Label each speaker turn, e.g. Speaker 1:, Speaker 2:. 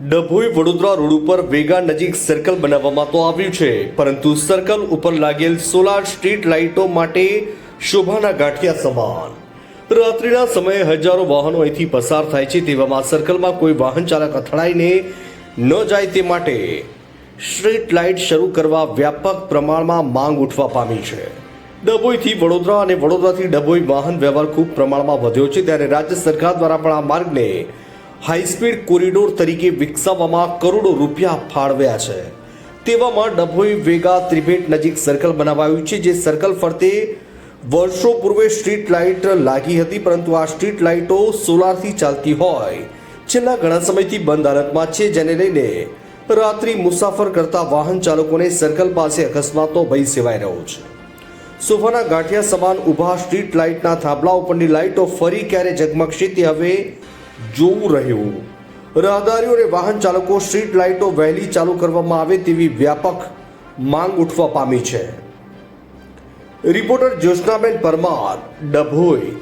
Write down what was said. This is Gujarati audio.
Speaker 1: ડભોઈ વડોદરા રોડ ઉપર વેગા નજીક સર્કલ બનાવવામાં તો આવ્યું છે. પરંતુ સર્કલ ઉપર લાગેલ સોલાર સ્ટ્રીટ લાઇટો માટે શોભાના ગાંઠિયા સમાન. રાત્રિના સમયે હજારો વાહનો અહીંથી પસાર થાય છે તેવામાં સર્કલમાં કોઈ વાહન ચાલક અથડાઈને ન જાય તે માટે સ્ટ્રીટ લાઇટ શરૂ કરવા વ્યાપક પ્રમાણમાં માંગ ઉઠવા પામી છે. ડભોઈથી વડોદરા અને વડોદરાથી ડભોઈ વાહન વ્યવહાર ખૂબ પ્રમાણમાં વધ્યો છે ત્યારે રાજ્ય સરકાર દ્વારા પણ આ માર્ગને હાઈસ્પીડ કોરિડોર તરીકે વિકસાવવામાં કરોડો રૂપિયા ફાળવ્યા છે. તેવામાં ડભોઈ વેગા ત્રિભેટ નજીક સર્કલ બનાવાયું છે, જે સર્કલ ફરતે વર્ષો પૂર્વે સ્ટ્રીટ લાઇટ લાગી હતી, પરંતુ આ સ્ટ્રીટ લાઇટો સોલારથી ચાલતી હોય. છેલ્લા ઘણા સમયથી બંધ હાલતમાં છે, જેને લઈને રાત્રિ મુસાફર કરતા વાહન ચાલકોને સર્કલ પાસે અકસ્માતનો ભય સેવાઈ રહ્યો છે. સોફાના ગાંઠિયા સમાન ઊભા સ્ટ્રીટ લાઇટના થાંભલા ઉપરની લાઇટો ફરી ક્યારે ઝગમગશે તે હવે જોવું રહ્યું. રાહદારીઓ અને વાહન ચાલકો સ્ટ્રીટ લાઇટો વહેલી ચાલુ કરવામાં આવે તેવી વ્યાપક માંગ ઉઠવા પામી છે. રિપોર્ટર જ્યોત્સનાબેન પરમાર, ડભોઈ.